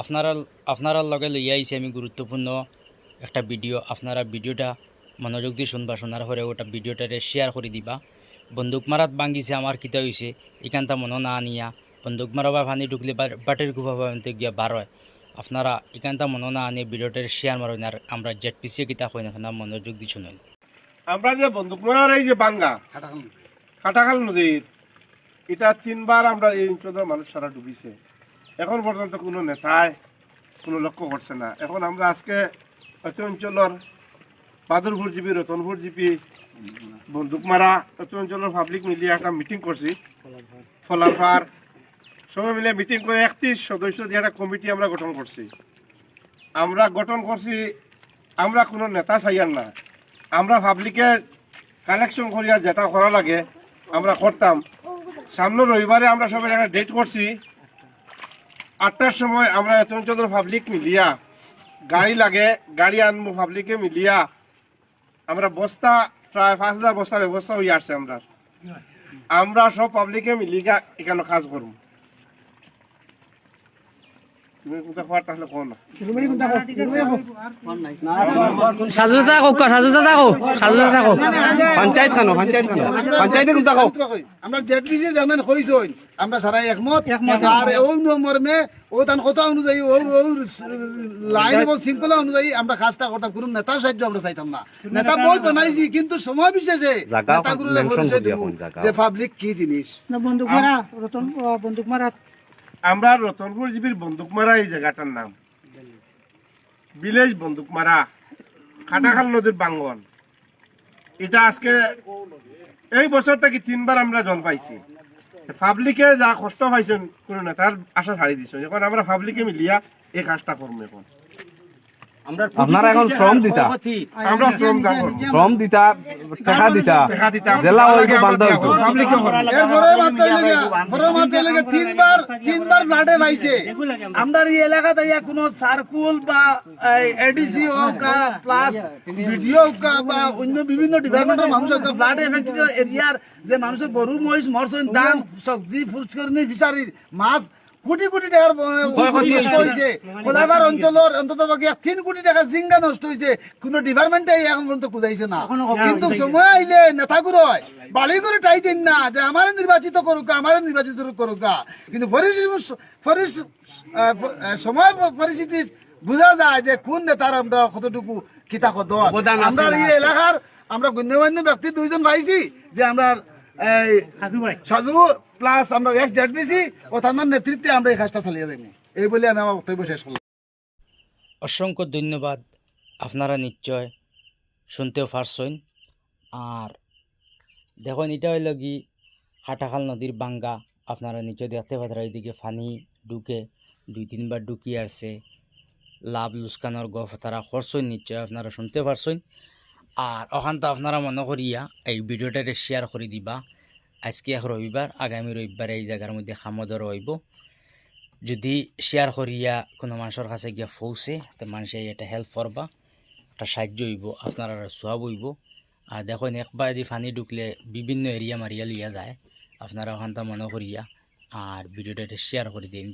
আপনারা আপনারা লগে লইয়া আইছি আমি গুরুত্বপূর্ণ একটা ভিডিও। আপনারা ভিডিওটা মনোযোগ দিয়ে শুনবা শোনার পরে ওটা ভিডিওটারে শেয়ার করে দিবা। বন্দুক মারাত ভাঙ্গিছে আমার কিতা হয়েছে এখানটা মনে না আনিয়া। বন্দুক মারা বা পানি ঢুকলে বাটের গুফা পানিতে গিয়া বার হয়। আপনারা এখানটা মনে না আনিয়ে ভিডিওটার শেয়ার মারেন আর আমরা জেট পিছিয়ে কিতা হয় না আপনারা মনোযোগ দিয়ে শুনেন। আমরা যে বন্দুক মারার এই যে বাঙ্গা কাটাখাল নদীর এটা তিনবার আমরা এই অঞ্চলের মানুষ সারা ডুবিছে। এখন পর্যন্ত কোনো নেতায় কোনো লক্ষ্য করছে না। এখন আমরা আজকে অত অঞ্চলের বাদুরপুর জিপি রতনপুর জিপি বন্দুক মারা অত অঞ্চলের পাবলিক মিলিয়ে একটা মিটিং করছি ফলাফার সবাই মিলে মিটিং করে একত্রিশ সদস্য দিয়ে একটা কমিটি আমরা গঠন করছি আমরা গঠন করছি আমরা কোনো নেতা চাইয়ার না। আমরা পাবলিকে কালেকশন করিয়া যেটা করা লাগে, আমরা করতাম। সামনে রবিবারে আমরা সবাই একটা ডেট করছি আটটার সময় আমরা এত অঞ্চলের পাবলিক মিলিয়া, গাড়ি লাগে, গাড়ি আনব পাবলিকে মিলিয়া, আমরা বস্তা, প্রায় পাঁচ হাজার বস্তা ব্যবস্থা হয়ে আসছে আমরা আমরা সব পাবলিকে মিলিয়া এখানে কাজ করব। সাজু চাচা কওক সাজু চাচা কওক সাজু চাচা কওক পঞ্চায়েত খানো পঞ্চায়েত খানো পঞ্চায়েতে কোনটা কওক আমরা জেটলি যে যেমন কইছই আমরা সারা একমত আর ওই মর্মে ও তান কথা অনুযায়ী ও ও লাইন এবং শৃঙ্খলা অনুযায়ী আমরা কাজটা করতাম কোনো নেতার সাহায্য আমরা চাইতাম না নেতা বহুত বানাইছি কিন্তু সময় বিশেষে। যে পাবলিক কি জিনিস না বন্দুক মারা রতন বন্দুক মারা আমরা রতনপুর জীবীর বন্দুক মারা এই জায়গাটার নাম। বিলেজ বন্দুক মারা, খাটাখাল নদীর বাঙ্গন। এটা আজকে এই বছর থেকে তিনবার আমরা জল পাইছি। পাবলিকে যা কষ্ট পাইছেন কোন নেতার আশা ছাড়ি দিছ। এখন আমরা পাবলিকে মিলিয়া এই কাজটা করব এখন। আপনারা এখন শ্রম দিতা। আমরা শ্রম শ্রম দিতা টাকা দিতা। জেলা হইতো বান্ধব হইতো। এরপরে মাত্র লাগে বড় মাত্র লাগে তিনবার তিনবার ব্লাডে পাইছে আমরা এই এলাকাতে ইয়া কোনো সার্কুল বা এডিসি হোক প্লাস ভিডিও হোক বা অন্য বিভিন্ন ডিপার্টমেন্টের মানুষ হোক ব্লাডে এফেক্টেড এরিয়ার যে মানুষের গরু মহিষ মরছেন ধান সবজি ফুলকর্মী ফিশারির মাছ কোটি কোটি টাকার হয়েছে। কোলাবার অঞ্চলের অন্তত তিন কোটি টাকা জিঙ্গা নষ্ট হয়েছে কোন ডিপার্টমেন্টে এখন পর্যন্ত বুঝাইছে না। কিন্তু সময় আইলে নেতাগুলো হয়। বালি করে টাই দিন না যে আমার নির্বাচিত করুক আমার নির্বাচিত করুক কিন্তু সময় পরিস্থিতি বোঝা যায় যে কোন নেতার আমরা কতটুকু কিতা কত আমরা এই এলাকার আমরা গণ্যমান্য ব্যক্তি দুইজন পাইছি যে আমরা এই সাধু প্লাস আমরা এক্স জেডবিসি ও তার নেতৃত্বে আমরা এই কাজটা চালিয়ে দেবো। এই বলে আমি আমার বক্তব্য শেষ করলাম। অসংখ্য ধন্যবাদ আপনারা নিশ্চয়। শুনতেও পারছেন। আর দেখুন, এটা হইল কি? খাটাখাল নদীর বাঙ্গা। আপনারা নিশ্চয় দেখতে পাচ্ছেন, এইদিকে ফানি ঢুকে দুই তিনবার ঢুকিয়ে আসছে। লাভ লুস্কানোর গফ তারা করছেন, নিশ্চয় আপনারা শুনতে পারছেন। আর ওখানটা আপনারা মনে করিয়া এই ভিডিওটারে শেয়ার করে দিবা। আজকে রবিবার, আগামী রবিবারে এই জায়গার মধ্যে খামদর হইব যদি শেয়ার করিয়া কোনো মানুষের কাছে গিয়া ফৌসে তো মানুষে এটা হেল্প করবা, একটা সাহায্য হইব, আপনারা সোয়াব হইব। আর দেখুন একবার যদি ফানি ঢুকলে বিভিন্ন এরিয়া মারিয়া লিয়া যায়, আপনারা ওখানটা মনে করিয়া, আর ভিডিওটা শেয়ার করে দিন